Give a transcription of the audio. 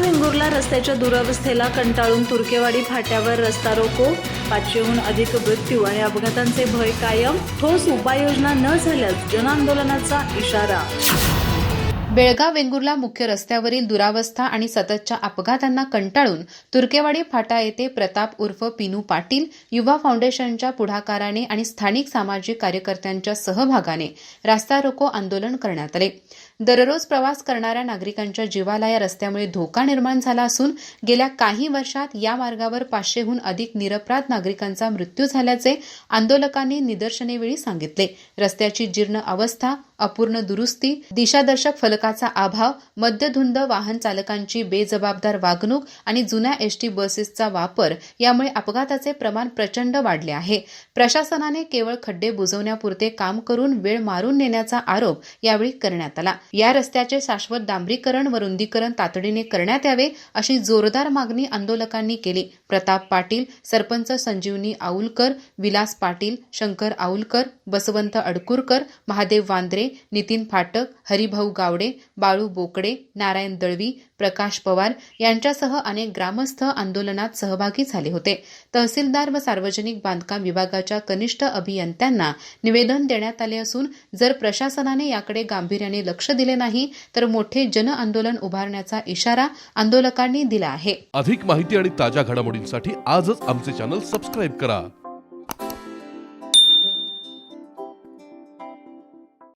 वेंगुर्ला रस्त्याच्या दुरावस्थेला कंटाळून तुर्केवाडी फाट्यावर रस्ता रोको पाचशेहून अधिक मृत्यू आणि अपघातांचे भय कायम. ठोस उपाययोजना न झाल्यास जनआंदोलनाचा इशारा. बेळगाव वेंगुर्ला मुख्य रस्त्यावरील दुरावस्था आणि सततच्या अपघातांना कंटाळून तुर्केवाडी फाटा येथे प्रताप उर्फ पिनू पाटील युवा फाउंडेशनच्या पुढाकाराने आणि स्थानिक सामाजिक कार्यकर्त्यांच्या सहभागाने रास्ता रोको आंदोलन करण्यात आले. दररोज प्रवास करणाऱ्या नागरिकांच्या जीवाला या रस्त्यामुळे धोका निर्माण झाला असून गेल्या काही वर्षात या मार्गावर पाचशेहून अधिक निरपराध नागरिकांचा मृत्यू झाल्याचे आंदोलकांनी निदर्शनेवेळी सांगितले. रस्त्याची जीर्ण अवस्था अपूर्ण दुरुस्ती दिशादर्शक फलकाचा अभाव मद्यधुंद वाहन चालकांची बेजबाबदार वागणूक आणि जुन्या एसटी बसेसचा वापर यामुळे अपघाताचे प्रमाण प्रचंड वाढले आहे. प्रशासनाने केवळ खड्डे बुजवण्यापुरते काम करून वेळ मारून नेण्याचा आरोप यावेळी करण्यात आला. या रस्त्याचे शाश्वत डांबरीकरण व रुंदीकरण तातडीने करण्यात यावे अशी जोरदार मागणी आंदोलकांनी केली. प्रताप पाटील सरपंच संजीवनी आऊलकर विलास पाटील शंकर आऊलकर बसवंत अडकुरकर महादेव वांद्रे नितीन फाटक हरिभाऊ गावडे बाळू बोकडे नारायण दळवी प्रकाश पवार यांच्यासह अनेक ग्रामस्थ आंदोलनात सहभागी झाले होते. तहसीलदार व सार्वजनिक बांधकाम विभागाच्या कनिष्ठ अभियंत्यांना निवेदन देण्यात आले असून जर प्रशासनाने याकडे गांभीर्याने लक्ष दिले नाही तर मोठे जनआंदोलन उभारण्याचा इशारा आंदोलकांनी दिला आहे. अधिक माहिती आणि ताज्या घडामोडींसाठी आजच आमचे चॅनल सबस्क्राईब करा.